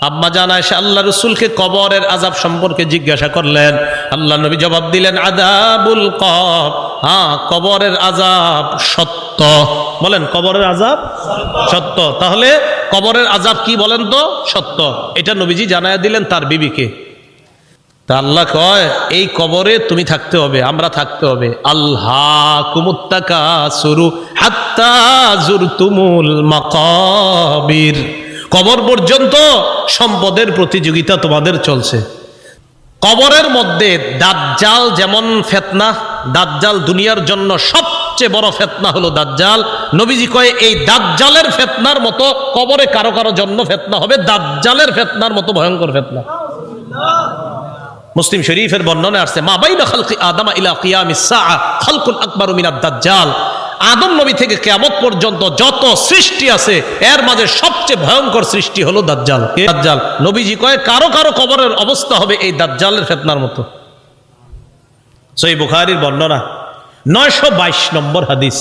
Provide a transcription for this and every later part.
আম্মা জানায় সে আল্লাহ রসুলকে কবরের আজাব সম্পর্কে জিজ্ঞাসা করলেন। আল্লাহ নবী জবাব দিলেন, আদাবুল কব হ্যাঁ কবরের আজাব সত্য। বলেন, কবরের আজাব সত্য। তাহলে কবরের আজাব কি বলেন তো? সত্য। এটা নবীজি জানায় দিলেন তার বিবিকে। তা আল্লাহ কয়, এই কবরে তুমি থাকতে হবে, আমরা থাকতে হবে। আল্লাহ কুমুত্তাকা সুরু হাত্তা জুর তুমুল মাকাবির। কবর পর্যন্ত সম্পদের প্রতিযোগিতা তোমাদের চলছে। কবরের মধ্যে দাজ্জাল যেমন ফেতনা, দাজ্জাল দুনিয়ার জন্য সবচেয়ে বড় ফেতনা হলো দাজ্জাল। নবীজি কয়, এই দাজ্জালের ফেতনার মতো কবরে কারও কারও জন্য ফেতনা হবে, দাজ্জালের ফেতনার মতো ভয়ঙ্কর ফেতনা। মুসলিম শরীফের বর্ণনা আসছে, মা বাইনা খালকি আদামা ইলা কিয়ামিস সাআ খালকুল আকবারু মিনাদ দাজ্জাল। আদম নবী থেকে কিয়ামত পর্যন্ত যত সৃষ্টি আছে, এর মাঝে সবচেয়ে ভয়ঙ্কর সৃষ্টি হলো দাজ্জাল। দাজ্জাল? নবীজি কয়, কারও কারও কবরের অবস্থা হবে এই দাজ্জালের ফেতনার মতো। সই বুখারীর বর্ণনা, নয়শো বাইশ নম্বর হাদিস।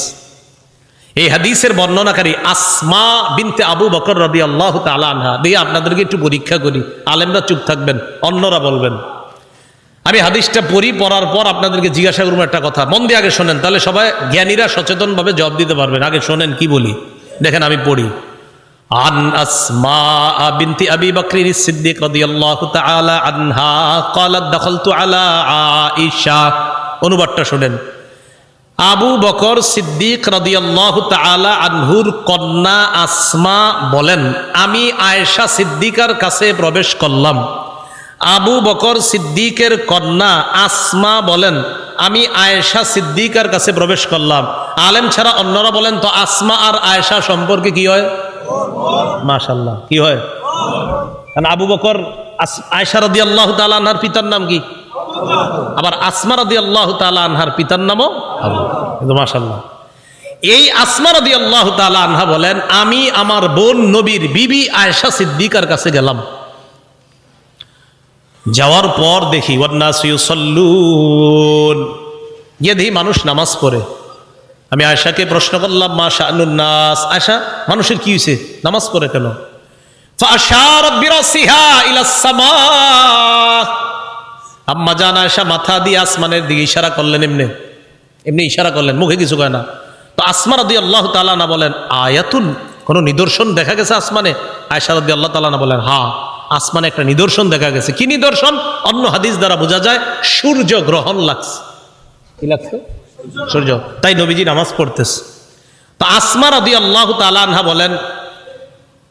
এই হাদিসের বর্ণনাকারী আসমা বিনতে আবু বকর রবি আল্লাহ আনহা। দিয়ে আপনাদেরকে একটু পরীক্ষা করি। আলেমরা চুপ থাকবেন, অন্যরা বলবেন। আমি হাদিসটা পড়ি পড়ার পর আপনাদেরকে জিজ্ঞাসা করবো একটা কথা মন দিয়ে আগে শোনেন তাহলে সবাই জ্ঞানীরা সচেতনভাবে জবাব দিতে পারবেন আগে শোনেন কি বলি দেখেন আমি পড়ি عن أسماء بنت أبي بكر الصديق رضي الله تعالى عنها قالت دخلت على عائشة অনুবাদটা শোনেন আবু বকর সিদ্দিক রাদিয়াল্লাহ তাআলা আনহুর কন্যা আসমা বলেন আমি আয়েশা সিদ্দিকার কাছে প্রবেশ করলাম আবু বকর সিদ্দিকের কন্যা আসমা বলেন, আমি আয়েশা সিদ্দিকার কাছে প্রবেশ করলাম। আলেম ছাড়া অন্যরা বলেন, তো আসমা আর আয়েশা সম্পর্কে কি হয়? মাশাল্লাহ কি হয়? কারণ আবু বকর আয়েশা রদি আল্লাহ আনহার পিতার নাম কি? আবার আসমা রদি আল্লাহ আনহার পিতার নামও কিন্তু মাশাল্লাহ এই আসমা রদি আল্লাহ আনহা বলেন, আমি আমার বোন নবীর বিবি আয়েশা সিদ্দিকার কাছে গেলাম। যাওয়ার পর দেখি গিয়ে মানুষ নামাজ পড়ে। আমি আয়সাকে প্রশ্ন করলাম, মা নাস? আয়সা মানুষের কি হয়েছে নামাজ পড়ে কেন? আম্মা জান আয়সা মাথা দিয়ে আসমানের দিকে ইশারা করলেন, এমনি এমনি ইশারা করলেন, মুখে কিছু কয় না। তো আসমার দিয়ে আল্লাহ তালা না বলেন, আয়াতুন, কোনো নিদর্শন দেখা গেছে আসমানে? আয়সা দিয়ে আল্লাহ তালা না বলেন হা আসমানে একটা নিদর্শন দেখা গেছে। কি নিদর্শন? অন্য হাদিস দ্বারা বোঝা যায়, সূর্য গ্রহণ লাগছে। কি লাগছে? সূর্য। তাই নবীজি নামাজ পড়তেছে। তো আসমা রদি আল্লাহ তালানহা বলেন,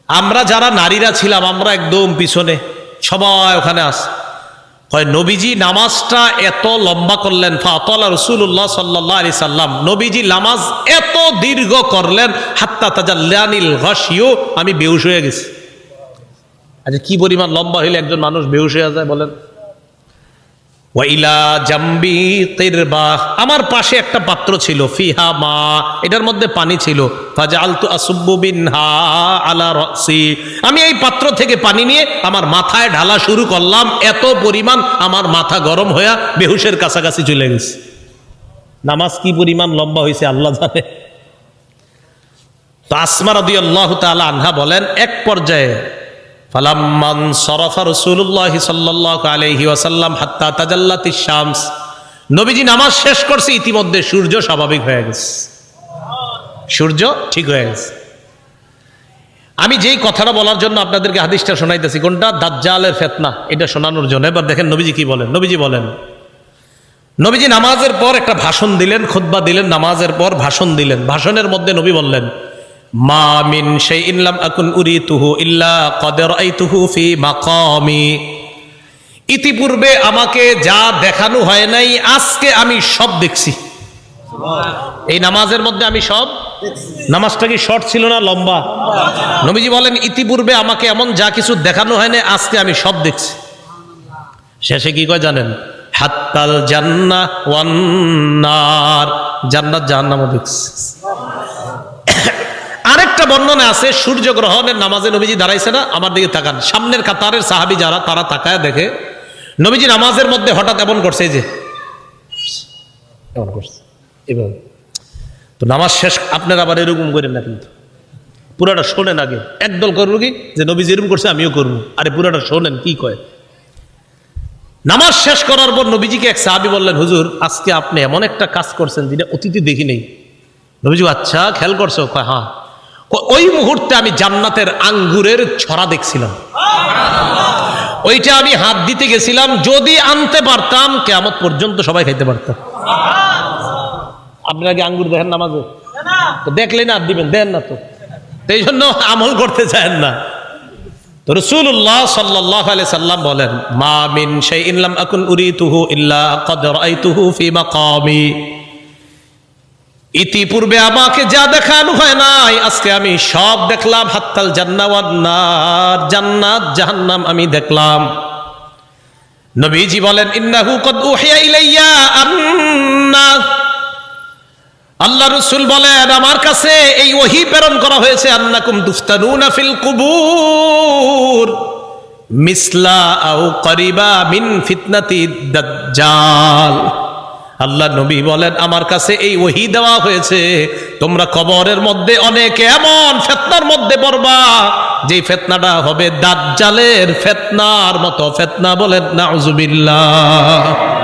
আমরা যারা নারীরা ছিলাম, আমরা একদম পিছনে, সবাই ওখানে আস হয় নবীজি নামাজটা এত লম্বা করলেন। ফাতলা রসুল্লাহ সাল্লাহ আলি সাল্লাম, নবীজি নামাজ এত দীর্ঘ করলেন, হাত্তা তাজাল্লানিল ঘসিও আমি বেউস হয়ে গেছি। আচ্ছা কি পরিমাণ লম্বা হইলে একজন মানুষ বেউস হয়ে যায় বলেন? ওয়াইলা জাম্বি আমার পাশে একটা পাত্র ছিল, ফিহা মা, এটার মধ্যে পানি ছিল। আসুব্বু আলা আমি এই পাত্র থেকে পানি নিয়ে আমার মাথায় ঢালা শুরু করলাম, এত পরিমাণ আমার মাথা গরম হয়ে বেহুশের কাছাকাছি চলে গেছে। নামাজ কি পরিমাণ লম্বা হয়েছে আল্লাহ জানে। তো আসমা রাদিয়াল্লাহু তাআলা আনহা বলেন, এক পর্যায়ে ফালাম্মান সরফা রসুল্লাহ সাল্লাহ আলহি ওয়াসাল্লাম হাত্তা তাজাল্লাতি শামস। নবীজি নামাজ শেষ করছে, ইতিমধ্যে সূর্য স্বাভাবিক হয়ে গেছে। সূর্য ঠিক হয়ে গেছে। আমি যেই কথাটা বলার জন্য আপনাদেরকে হাদিসটা শোনাইতেছি, কোনটা? দাজ্জালের ফেতনা। এটা শোনানোর জন্য। এবার দেখেন নবীজি কি বলেন? নবীজি বলেন, নবীজি নামাজের পর একটা ভাষণ দিলেন, খুতবা দিলেন, নামাজের পর ভাষণ দিলেন। ভাষণের মধ্যে নবী বললেন মা মিন শাইইন লাম আকুন উরিতুহু ইল্লা কদ রাআইতুহু ফি মাকামি। ইতিপূর্বে আমাকে যা দেখানো হয় নাই আজকে আমি সব দেখছি। এই নামাজের মধ্যে আমি সব নামাজটা কি শর্ট ছিল না লম্বা? নবীজি বলেন ইতিপূর্বে আমাকে এমন যা কিছু দেখানো হয় না আজকে আমি সব দেখছি। শেষে কি কয় জানেন? হাত্তাল জান্না ওয়ান্নার। জান্নাত জাহান্নামও দেখছি। আরেকটা বর্ণনা আছে সূর্য গ্রহণের নামাজে নবীজি দাঁড়াইছে না, আমার দিকে তাকান। সামনের কাতারের সাহাবি যারা, তারা তাকায় দেখে, নবীজি নামাজের মধ্যে হঠাৎ এমন করছে যে। করছে তো নামাজ শেষ, আপনারা আবার এরকম করেন না কিন্তু। পুরাটা শোনেন আগে। একদল করব কি? যে নবী যেরকম করছে, আমিও করব। আরে পুরাটা শোনেন, কি কয়? নামাজ শেষ করার পর নবীজিকে এক সাহাবি বললেন, হুজুর, আজকে আপনি এমন একটা কাজ করছেন, যেটা অতীতে দেখি নেই। নবীজি আচ্ছা খেয়াল করছ? হ্যাঁ। ওই মুহূর্তে আমি জান্নাতের আঙ্গুরের ছড়া দেখছিলাম। ওইটা আমি হাত দিতে গেছিলাম, যদি আনতে পারতাম কেমন পর্যন্ত সবাই খাইতে পারতাম আপনারা আগে আঙ্গুর দেখেন নামাজে? তো দেখলেই না দিবেন, দেন না তো। এই জন্য আমল করতে চান না। তো রসুল্লাহ সাল্লাহ সাল্লাম বলেন, মা মিন সেই ইনলাম আকুন উরিতুহু ইল্লা কদ রাইতুহু ফি মাকামি। ইতিপূর্বে আমাকে যা দেখানো হয় নাই, আজকে আমি সব দেখলাম, হাত্তাল জান্নাওয়ান্নার জান্নাত, জাহান্নাম আমি দেখলাম। নবীজি বলেন, ইন্নাহু কদ উহিয়া ইলাইয়া আন্না। আল্লাহ রসুল বলেন, আমার কাছে এই ওহি প্রেরণ করা হয়েছে, আন্নাকুম দুফতানুনা ফিল কুবুর। মিসলা আও করিবা মিন ফিতনাতি দাজ্জাল। আল্লাহ নবী বলেন, আমার কাছে এই ওহি দেওয়া হয়েছে। তোমরা কবরের মধ্যে অনেক এমন ফেতনার মধ্যে পড়বা যে ফেতনাটা হবে দাজ্জালের ফেতনার মতো। ফেতনা বলেন, নাউজুবিল্লাহ।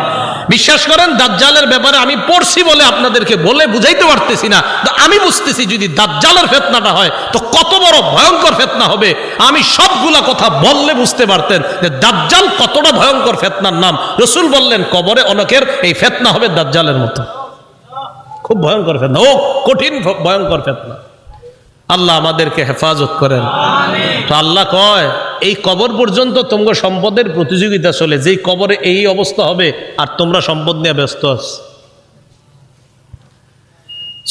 বিশ্বাস করেন, দাজ্জালের ব্যাপারে আমি পড়ছি বলে আপনাদেরকে বলে বুঝাইতে পারতেছি না। তো আমি বুঝতেছি যদি দাজ্জালের ফেতনাটা হয়, তো কত বড় ভয়ঙ্কর ফেতনা হবে। আমি সবগুলা কথা বললে বুঝতে পারতেন যে দাজ্জাল কতটা ভয়ঙ্কর ফেতনার নাম। রসুল বললেন, কবরে অনেকের এই ফেতনা হবে দাজ্জালের মতো। খুব ভয়ঙ্কর ফেতনা, ও কঠিন ভয়ঙ্কর ফেতনা। আল্লাহ আমাদেরকে হেফাজত করেন। তো আল্লাহ কয় এই কবর পর্যন্ত তোমরা সম্পদের প্রতিযোগিতা চলে যেই কবরে এই অবস্থা হবে আর তোমরা সম্পদ নিয়ে ব্যস্ত আছ।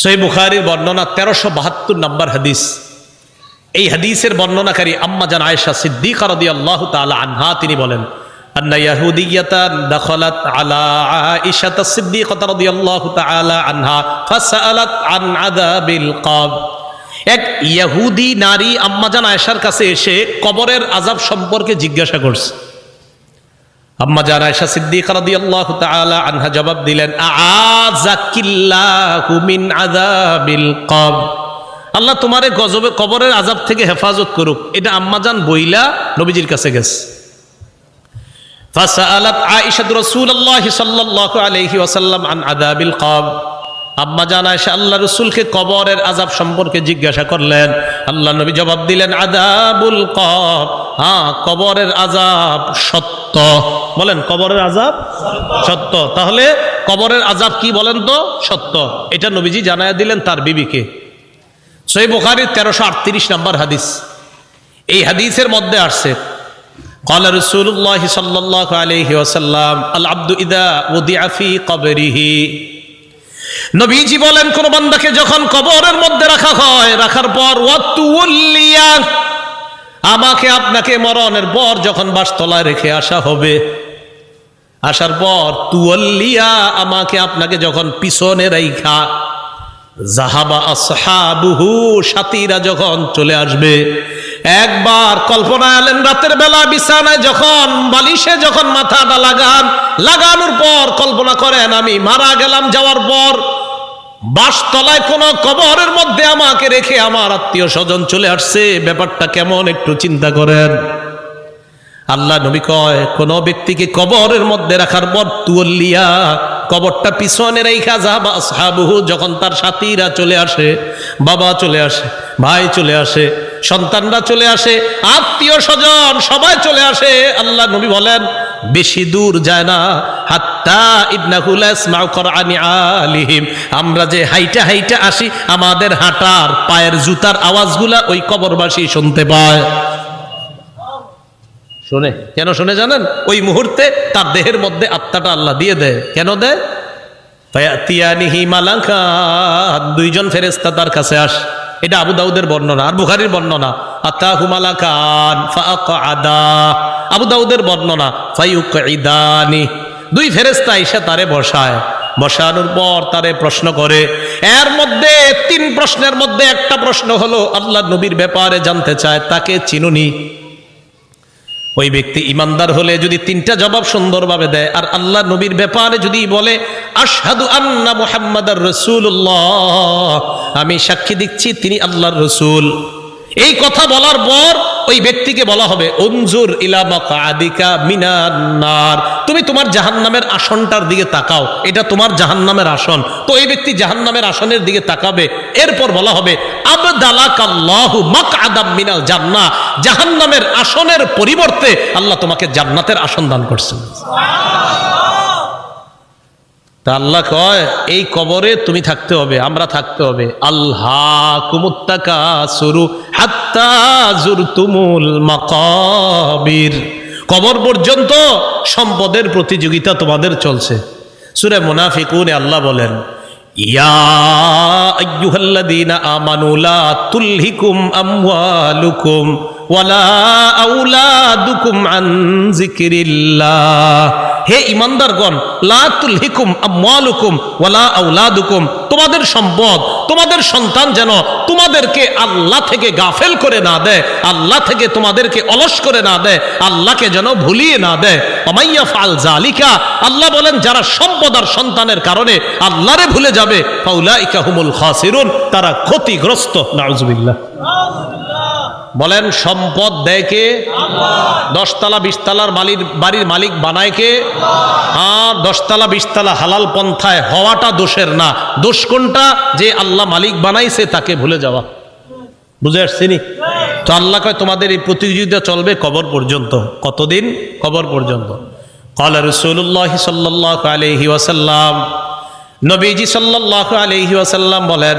সই বুখারির বর্ণনা তেরোশো বাহাত্তর নম্বর হাদিস। এই হাদিসের বর্ণনাকারী আম্মা জান আয়েশা সিদ্দিক আরদি আল্লাহ তালা আনহা তিনি বলেন আন্না আনহা এক ইয়াহুদি নারী আম্মাজান আয়সার কাছে এসে কবরের আজাব সম্পর্কে জিজ্ঞাসা করছে। আম্মাজান আয়সা সিদ্দিক আল্লাহ আনহা জবাব দিলেন আল্লাহ তোমারে গজবে, কবরের আজাব থেকে হেফাজত করুক। এটা আম্মাজান বইলা নবীজির কাছে গেছে। আয়েশা রাসূলুল্লাহ সাল্লাল্লাহু আলাইহি ওয়াসাল্লাম আন আযাবিল কবর। আম্মা জান আয়েশা আল্লাহ রসুলকে কবরের আজাব সম্পর্কে জিজ্ঞাসা করলেন আল্লাহ নবী জবাব দিলেন আজাবুল কব হ্যাঁ কবরের আজাব সত্য বলেন কবরের আজাব সত্য তাহলে কবরের আজাব কি বলেন তো সত্য এটা নবীজি জানায় দিলেন তার বিবিকে সই বুখারির তেরোশো আটত্রিশ নম্বর হাদিস এই হাদিসের মধ্যে আসছে قال رسول الله صلى الله عليه وسلم العبد اذا وضع في قبره নবীজি বলেন, কোন বান্দাকে যখন কবরের মধ্যে রাখা হয়, রাখার পর আমাকে আপনাকে মরণের পর যখন বাসতলায় রেখে আসা হবে, আসার পর তুয়াল্লিয়া, আমাকে আপনাকে যখন পিছনে রাইখা জাহাবা আসহাবুহু, সাথীরা যখন চলে আসবে একবার কল্পনা এলেন রাতের বেলা বিছানায় যখন, বালিশে যখন মাথাটা লাগান, লাগানোর পর কল্পনা করেন, আমি মারা গেলাম যাওয়ার পর, বাসতলায় কোন কবরের মধ্যে আমাকে রেখে আমার আত্মীয় স্বজন চলে আসছে। ব্যাপারটা কেমন একটু চিন্তা করেন। আল্লাহ নবী কয়, কোন ব্যক্তিকে কবরের মধ্যে রাখার পর তুয়াল্লিয়া, কবরটা পিছনে রেখা যাবা সাহাবুহু যখন তার সাথীরা চলে আসে, বাবা চলে আসে, ভাই চলে আসে সন্তানরা চলে আসে, আত্মীয় স্বজন সবাই চলে আসে। আল্লাহ নবী বলেন, বেশি দূর যায় না। হাত্তা আলিহিম। আমরা যে হাইটা হাইটা আসি, আমাদের হাঁটার পায়ের জুতার আওয়াজগুলা ওই কবরবাসী শুনতে পায়। শোনে? কেন শুনে জানেন? ওই মুহূর্তে তার দেহের মধ্যে আত্মাটা আল্লাহ দিয়ে দেয়। কেন দেয়? দুইজন ফেরেস্তা তার কাছে আস এটা আবু দাউদের বর্ণনা, আর বুখারির বর্ণনা। হুমালা খান আদা আবু দাউদের বর্ণনা ফাইউকানি দুই ফেরেস্তা এসে তারে বসায়। বসানোর পর তারে প্রশ্ন করে। এর মধ্যে তিন প্রশ্নের মধ্যে একটা প্রশ্ন হলো, আল্লাহ নবীর ব্যাপারে জানতে চায়, তাকে চিনুনি। ওই ব্যক্তি ইমানদার হলে যদি তিনটা জবাব সুন্দরভাবে দেয়, আর আল্লাহ নবীর ব্যাপারে যদি বলে, আশহাদু আন্না মুহাম্মাদার রাসূলুল্লাহ আমি সাক্ষী দিচ্ছি তিনি আল্লাহর রসুল। এই কথা বলার পর ওই ব্যক্তিকে বলা হবে অঞ্জুর মিনান্নার তুমি তোমার জাহান্নামের আসনটার দিকে তাকাও, এটা তোমার জাহান্নামের আসন। তো এই ব্যক্তি জাহান্নামের আসনের দিকে তাকাবে, এরপর বলা হবে, আবদালাকাল্লাহু মাকআদাম মিনাল জান্নাহ জাহান্নামের আসনের পরিবর্তে আল্লাহ তোমাকে জান্নাতের আসন দান করছেন। তা আল্লাহ কয়, এই কবরে তুমি থাকতে হবে, আমরা থাকতে হবে। আল্লাহ কুমুত্তাকা সুরু হাত্তা জুরতুমুল মাকাবির। কবর পর্যন্ত সম্পদের প্রতিযোগিতা তোমাদের চলছে। সুরে মুনাফিকুনে আল্লাহ বলেন, ইয়া হে ইমানদারগণ, লা তুলহিকুম আমওয়ালুকুম ওয়ালা আউলাদুকুম তোমাদের সম্পদ, তোমাদের সন্তান যেন তোমাদেরকে আল্লাহ থেকে গাফেল করে না দেয়, আল্লাহ থেকে তোমাদেরকে অলস করে না দেয়, আল্লাহকে যেন ভুলিয়ে না দেয়। অমাইয়া ফাল জালিকা আল্লাহ বলেন, যারা সম্পদ আর সন্তানের কারণে আল্লাহরে ভুলে যাবে, ফাউলাইকা হুমুল খাসিরুন, তারা ক্ষতিগ্রস্ত, নাউজুবিল্লাহ। বলেন, সম্পদ দেয় কে? দশতলা, বিশতলার মালির বাড়ির মালিক বানায় কে? আর দশতলা, বিশতলা হালাল পন্থায় হওয়াটা দোষের না। দোষ কোনটা? যে আল্লাহ মালিক বানাইছে তাকে ভুলে যাওয়া। বুঝে আসছিনি তো আল্লাহ কয়, তোমাদের এই প্রতিযোগিতা চলবে কবর পর্যন্ত। কতদিন? কবর পর্যন্ত। কল রসুল্লাহ সাল্লাহ আলহি ওয়াসাল্লাম, নবীজি সাল্লাহ আলহি ওয়াসাল্লাম বলেন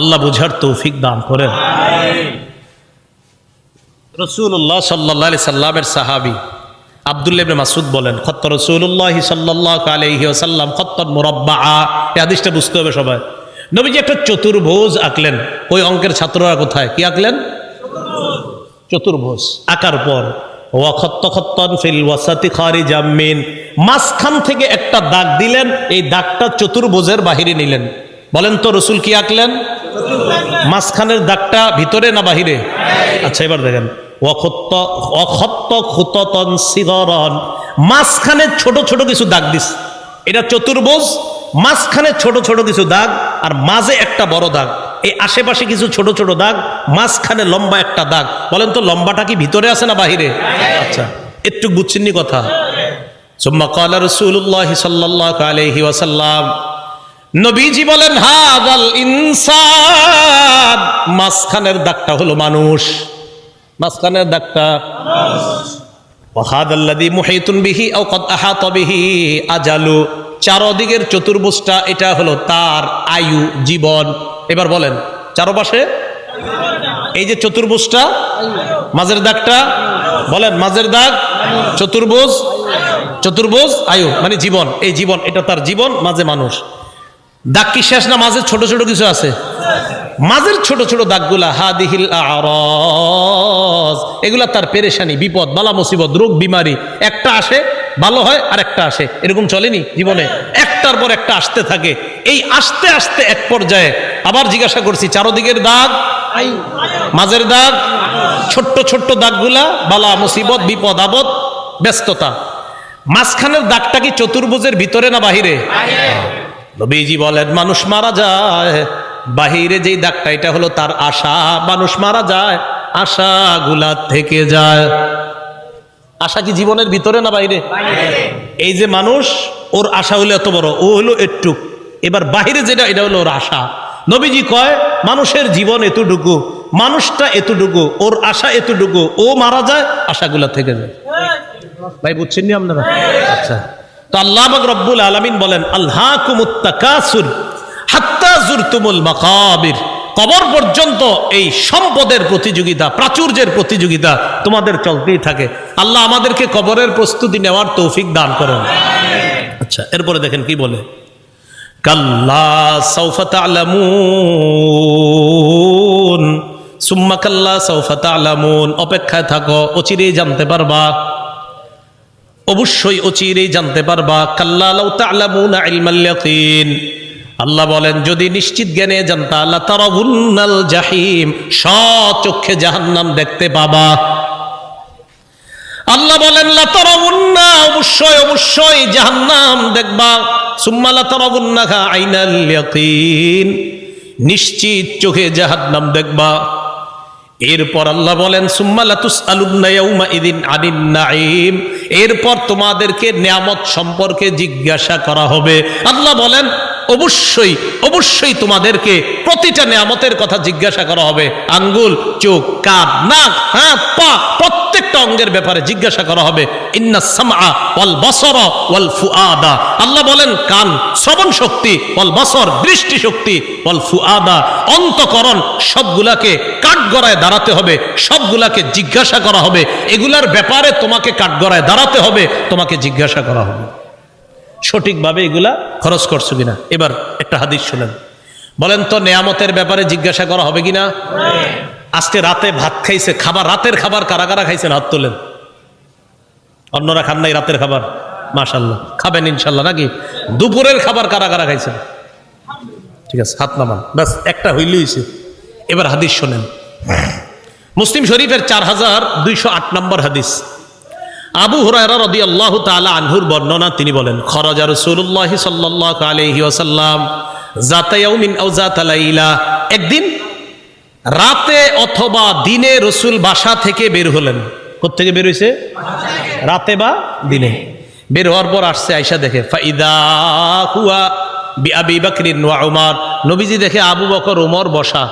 আল্লাহ বুঝার তৌফিক দান করেন। রসুল্লাহ সাল্লাহ সাল্লামের সাহাবি আবদুল্লাহ মাসুদ বলেন, খত্ত রসুল্লাহ সাল্লাহ আলহি আসাল্লাম খত্তর মোরব্বা এই আদিসটা বুঝতে হবে সবাই। নবীজি একটা চতুর্ভুজ আঁকলেন। ওই অঙ্কের ছাত্ররা কোথায়? কি আঁকলেন? চতুর্ভোজ আঁকার পর মাঝখান থেকে একটা দাগ দিলেন, এই দাগটা চতুর্ভোজের বাহিরে নিলেন। বলেন তো, রসুল কি আঁকলেন? মাঝখানের দাগটা ভিতরে না বাহিরে? আচ্ছা এবার দেখেন। মাঝখানে ছোট ছোট কিছু দাগ দিস। এটা চতুর্ভুজ, মাঝখানে ছোট ছোট কিছু দাগ আর মাঝে একটা বড় দাগ। এই আশেপাশে কিছু ছোট ছোট দাগ, মাঝখানে লম্বা একটা দাগ। বলেন তো, লম্বাটা কি ভিতরে আছে না বাহিরে? আচ্ছা একটু বুঝছেননি কথা। সুম্মা কালা রসুল্লাহ সাল্লাহ আলহি ওয়াসাল্লাম নবীজি বলেন, হাদাল ইনসান। মাঝখানের দাগটা হলো মানুষ। মাঝখানের দাগটা ওয়াহাদাল্লাদি বিহি আও বিহি আজালু। চারদিকের চতুর্ভুজটা এটা হলো তার আয়ু, জীবন। এবার বলেন, চারপাশে? এই যে চতুর্ভুজটা, মাঝের দাগটা, বলেন, মাঝের দাগ, চতুর্ভুজ চতুর্ভুজ, আয়ু মানে জীবন। এই জীবন, এটা তার জীবন, মাঝে মানুষ। দাগ কি শেষ না মাঝের ছোট ছোট কিছু আছে? মাঝের ছোট ছোট দাগগুলা, হাদিহিল আরজ, এগুলা তার পেরেশানি, বিপদ, বালা মুসিবত, রোগ, বিমারি। একটা আসে, ভালো হয় আর একটা আসে। এরকম চলেনি জীবনে? একটার পর একটা আসতে থাকে। এই আসতে আসতে এক পর্যায়ে আবার জিজ্ঞাসা করছি, চারোদিকের দাগ? মাঝের দাগ? ছোট্ট ছোট্ট দাগগুলা, বালা মুসিবত, বিপদ, আপদ, ব্যস্ততা। মাঝখানের দাগটা কি চতুর্ভুজের ভিতরে না বাহিরে? নবীজি বলেন মানুষ মারা যায়। বাহিরে যেই দাগটা এটা হলো তার আশা। মানুষ মারা যায় আশা গুলা থেকে যায়। আশা কি জীবনের ভিতরে না বাইরে? এই যে মানুষ ওর আশা হলো এত বড় ও হলো একটু। এবার বাহিরে যেটা এটা হলো ওর আশা। নবীজি কয় মানুষের জীবন এতটুকু মানুষটা এতটুকু ওর আশা এতটুকু ও মারা যায় আশাগুলা থেকে যায়। ভাই বুঝছেন নি আপনারা আচ্ছা। তো আল্লাহ রব্বুল আলামিন বলেন আল্লাহ কুমুত্তাকাসুর হাত্তা জুরতুমুল মাকাবির। কবর পর্যন্ত এই সম্পদের প্রতিযোগিতা, প্রাচুর্যের প্রতিযোগিতা তোমাদের চলতেই থাকে। আল্লাহ আমাদেরকে কবরের প্রস্তুতি নেওয়ার তৌফিক দান করেন। আচ্ছা এরপরে দেখেন কি বলে, কাল্লা সৌফা তালামুন সুম্মা কাল্লা সৌফা তালামুন অপেক্ষায় থাকো, অচিরেই জানতে পারবা অবশ্যই অচিরেই জানতে পারবা, কাল্লা লাউ তা'লামুনা ইলমাল ইয়াকিন। আল্লাহ বলেন, যদি নিশ্চিত জ্ঞানে জানতা আল্লাহ তারাবুন্নাল জাহিম সচক্ষে জাহান্নাম দেখতে পাবা। আল্লাহ বলেন লাতারাবুন্না অবশ্যই অবশ্যই জাহান্নাম দেখবা। সুম্মা লাতারাবুন্নাহা আইনাল ইয়াকিন। নিশ্চিত চোখে জাহান্নাম দেখবা। এরপর আল্লাহ বলেন, সুম্মা লাতুস আলুন্না ইয়াউমা ইদিন আনিন নাঈম। এরপর তোমাদেরকে নিয়ামত সম্পর্কে জিজ্ঞাসা করা হবে। আল্লাহ বলেন, অবশ্যই অবশ্যই তোমাদেরকে প্রতিটা নিয়ামতের কথা জিজ্ঞাসা করা হবে। আঙ্গুল, চোখ কাঁধ নাক, হাত পা প্রত্যেকটা অঙ্গের ব্যাপারে জিজ্ঞাসা করা হবে, ইন্না সামআ ওয়াল বসরা ওয়াল ফুআদা। আল্লাহ বলেন, কান শ্রবণ শক্তি, ওয়াল বসর দৃষ্টি শক্তি, ওয়াল ফুআদা। অন্তকরণ, সবগুলাকে কাঠগড়ায় দাঁড়াতে হবে, সবগুলাকে জিজ্ঞাসা করা হবে। এগুলার ব্যাপারে তোমাকে কাঠগড়ায় দাঁড়াতে হবে, তোমাকে জিজ্ঞাসা করা হবে। সঠিকভাবে এগুলা খরচ করছ কিনা? এবার একটা হাদিস শুনেন। বলেন তো, নেয়ামতের ব্যাপারে জিজ্ঞাসা করা হবে কিনা? আজকে রাতে ভাত খাইছে, খাবার, রাতের খাবার কারা কারা খাইছেন? হাত তোলেন। অন্যরা খান নাই রাতের খাবার? মাশাল্লাহ খাবেন ইনশাল্লাহ নাকি? দুপুরের খাবার কারা কারা খাইছেন? ঠিক আছে, হাত নামান। ব্যাস, একটা হইলেই হইছে। এবার হাদিস শোনেন। মুসলিম শরীফের চার হাজার দুইশো আট নম্বর হাদিস। আবু হুরায়রা রদি আল্লাহ তালা আনহুর বর্ণনা, তিনি বলেন, খরজা রসুল্লাহ সাল্লাহ আলহি জাতায়াউমিন একদিন রাতে অথবা দিনে রসুল বাসা থেকে বের হলেন। কোথেকে বের হয়েছে রাতে বা দিনে? বের হওয়ার পর আসছে আয়সা দেখে, ফাইদা ওয়া নবীজি দেখে আবু বকর, উমর বসা।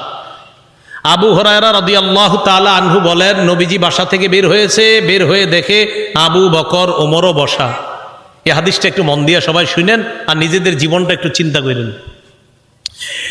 আবু হরায়রা রদি আল্লাহ তালা আনহু বলেন, নবীজি বাসা থেকে বের হয়েছে, বের হয়ে দেখে আবু বকর ওমরও বসা। এই হাদিসটা একটু মন দিয়ে সবাই শুনেন আর নিজেদের জীবনটা একটু চিন্তা করেন।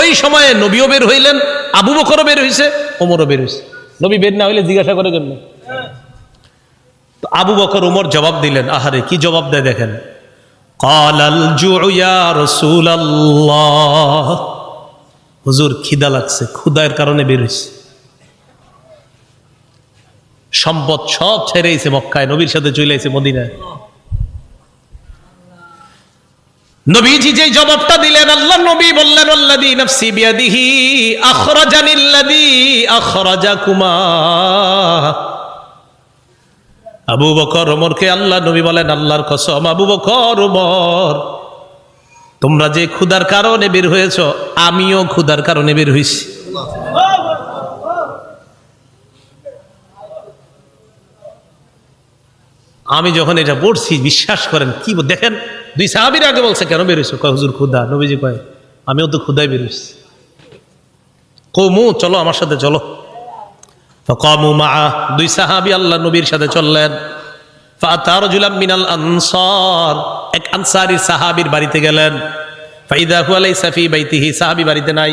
ওই সময়ে নবীও বের হইলেন, আবু বকরও বের হয়েছে ওমরও বের হয়েছে নবী বের না হইলে জিজ্ঞাসা করে কেন তো আবু বকর, ওমর জবাব দিলেন, আহারে, কি জবাব দেয় দেখেন। হুজুর, খিদা লাগছে ক্ষুদায়ের কারণে বের হয়েছে সম্পদ সব ছেড়েছে মক্কায়, নবীর সাথে চলে মদিনায়। নবীজি যে জবাবটা দিলেন, আল্লাহ নবী বললেন আল্লাদি নফসি বিয়াদিহি আখরাজানিল্লাদি আবু বকর ওমরকে আল্লাহ নবী বলেন, আল্লাহর কসম, আবু বকর ওমর, তোমরা যে ক্ষুধার কারণে বের হয়েছ, আমিও ক্ষুধার কারণে বের হয়েছি আমি যখন এটা পড়ছি, বিশ্বাস করেন, কি দেখেন দুই সাহাবির আগে বলছে, কেন বেরোইছো? কয়, হুজুর খুদা নবীজি কয়, আমিও তো খুদাই বেরোইছি। কমু চলো আমার সাথে, চলো। কমু মা দুই সাহাবি আল্লাহ নবীর সাথে চললেন। ফাতার জুলাম মিনাল আনসার, এক আনসারি সাহাবির বাড়িতে গেলেন। ফাইদা হুয়ালাই সাফি বাইতিহি, সাহাবি বাড়িতে নাই।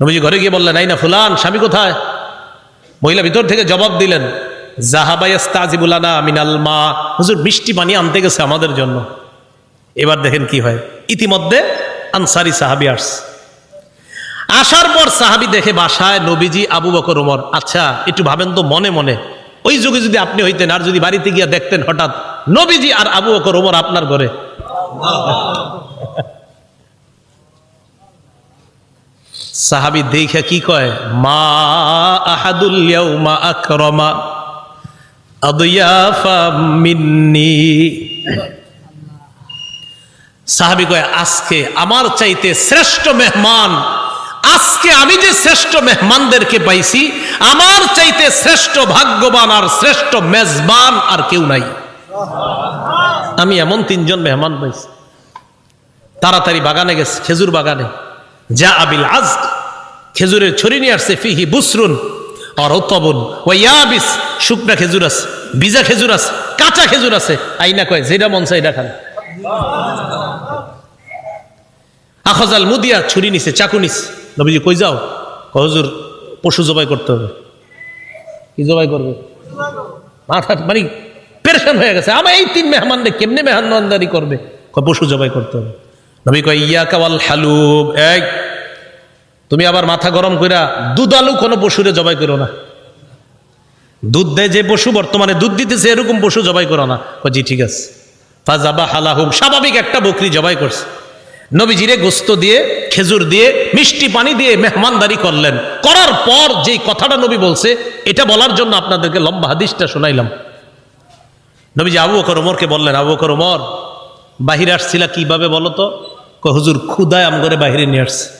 নবীজি ঘরে গিয়ে বললেন, এই না ফুলান, স্বামী কোথায়? মহিলা ভিতর থেকে জবাব দিলেন জাহাবাইস্তাজিবুলানা মিনাল মা। হুজুর মিষ্টি পানি আনতে গেছে আমাদের জন্য। এবার দেখেন কি হয়। ইতিমধ্যে আনসারি সাহাবি আস আসার পর সাহাবি দেখে বাসায় নবীজি আবু বকর ওমর আচ্ছা একটু ভাবেন তো মনে মনে। ওই যুগে যদি আপনি হইতেন আর যদি বাড়িতে গিয়ে দেখতেন হঠাৎ নবীজি আর আবু বকর ওমর আপনার ঘরে। সাহাবি দেখে কি কয়? মা আহাদুল ইয়াউমা আকরমা আদিয়াফা মিন্নি। সাহাবি কয়, আজকে আমার চাইতে শ্রেষ্ঠ মেহমান, আজকে আমি যে শ্রেষ্ঠ মেহমানদেরকে পাইছি, আমার চাইতে শ্রেষ্ঠ ভাগ্যবান আর শ্রেষ্ঠ মেজবান আর কেউ নাই। আমি এমন তিনজন মেহমান পাইছি। তাড়াতাড়ি বাগানে গেছে, খেজুর বাগানে। যা আবিল আজ খেজুরের ছড়ি নিয়ে আসছে, ফিহি বুসরুন আর তবন ও ইয়াবিস, শুকনা খেজুর আছে ভিজা খেজুর আছে, কাঁচা খেজুর আছে। আইনা কয়, যেটা মন চাই এটা খান। আখজাল মুদিয়া ছুরি নিছে, চাকু নিছে নবীজি কই যাও? হুজুর, পশু জবাই করতে হবে। কি জবাই করবে? মাথা মানে পেরেশান হয়ে গেছে। আমার এই তিন মেহমানদের কেমনে মেহমানদারি করবে? পশু জবাই করতে হবে। নবী কয় ইয়া কাওয়াল হালুব এই তুমি আবার মাথা গরম কইরা দুধ আলু কোনো পশুরে জবাই করো না। দুধ দেয় যে পশু, বর্তমানে দুধ দিতেছে, এরকম পশু জবাই করো না। জি, ঠিক আছে। ফাজাবা হালাহুম স্বাভাবিক একটা বকরি জবাই করছে। নবীজিরে গোস্ত দিয়ে, খেজুর দিয়ে, মিষ্টি পানি দিয়ে মেহমানদারি করলেন। করার পর যেই কথাটা নবী বলছে, এটা বলার জন্য আপনাদেরকে লম্বা হাদিসটা শোনাইলাম। নবীজি আবু বকর ওমরকে বললেন, আবু বকর ওমর, বাহিরে আসছিলা কীভাবে বলো তো? হুজুর ক্ষুদায় আম করে বাহিরে নিয়ে আসছে।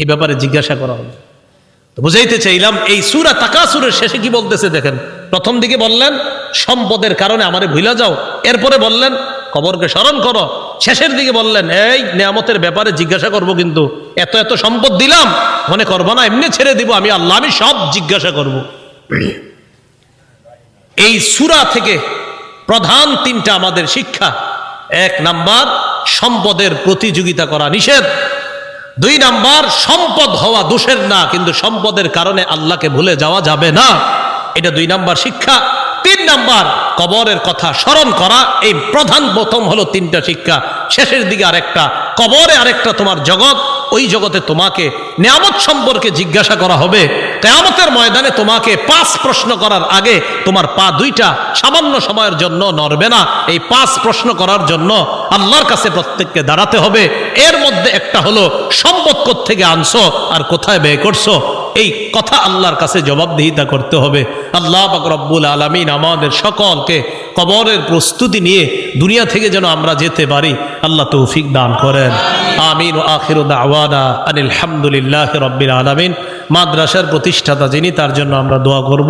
এই ব্যাপারে জিজ্ঞাসা করা হবে তো বুঝাইতে চাইলাম, এই সুরা তাকাসুরের শেষে কি বলতেছে দেখেন। প্রথম দিকে বললেন, সম্পদের কারণে আমারে ভুলা যাও। এরপরে বললেন, কবরকে স্মরণ করো। শেষের দিকে বললেন, এই নেয়ামতের ব্যাপারে জিজ্ঞাসা করব কিন্তু। এত এত সম্পদ দিলাম, মনে করব না, এমনি ছেড়ে দিব, আমি আল্লাহ, আমি সব জিজ্ঞাসা করব। এই সুরা থেকে প্রধান তিনটা আমাদের শিক্ষা। এক নাম্বার, সম্পদের প্রতিযোগিতা করা নিষেধ। দুই নাম্বার, সম্পদ হওয়া দোষের না, কিন্তু সম্পদের কারণে আল্লাহকে ভুলে যাওয়া যাবে না। এটা দুই নাম্বার শিক্ষা। তিন নাম্বার, কবরের কথা স্মরণ করা। এই প্রধান প্রথম হলো তিনটা শিক্ষা। শেষের দিকে আরেকটা, কবরে আরেকটা তোমার জগৎ। ওই জগতে তোমাকে নিয়ামত সম্পর্কে জিজ্ঞাসা করা হবে। কেয়ামতের ময়দানে তোমাকে পাঁচ প্রশ্ন করার আগে তোমার পা দুইটা সামান্য সময়ের জন্য নড়বে না। এই পাঁচ প্রশ্ন করার জন্য আল্লাহর কাছে প্রত্যেককে দাঁড়াতে হবে। এর মধ্যে একটা হলো, সম্পদ থেকে আনছো আর কোথায় ব্যয় করছ? এই কথা আল্লাহর কাছে জবাবদিহিতা করতে হবে। আল্লাহ পাক রব্বুল আলমিন আমাদের সকলকে কবরের প্রস্তুতি নিয়ে দুনিয়া থেকে যেন আমরা যেতে পারি আল্লাহ তৌফিক দান করেন আমিন ও আখির দাওয়ানা আনিল হামদুলিল্লাহ রব্বিল আলমিন মাদ্রাসার প্রতিষ্ঠাতা যিনি তার জন্য আমরা দোয়া করব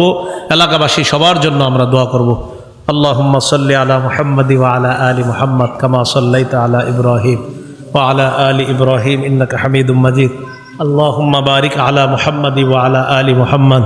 এলাকাবাসী সবার জন্য আমরা দোয়া করব اللهم صل على محمد وعلى آل محمد كما صليت على إبراهيم وعلى آل إبراهيم إنك حميد مجيد اللهم بارك على محمد وعلى آل محمد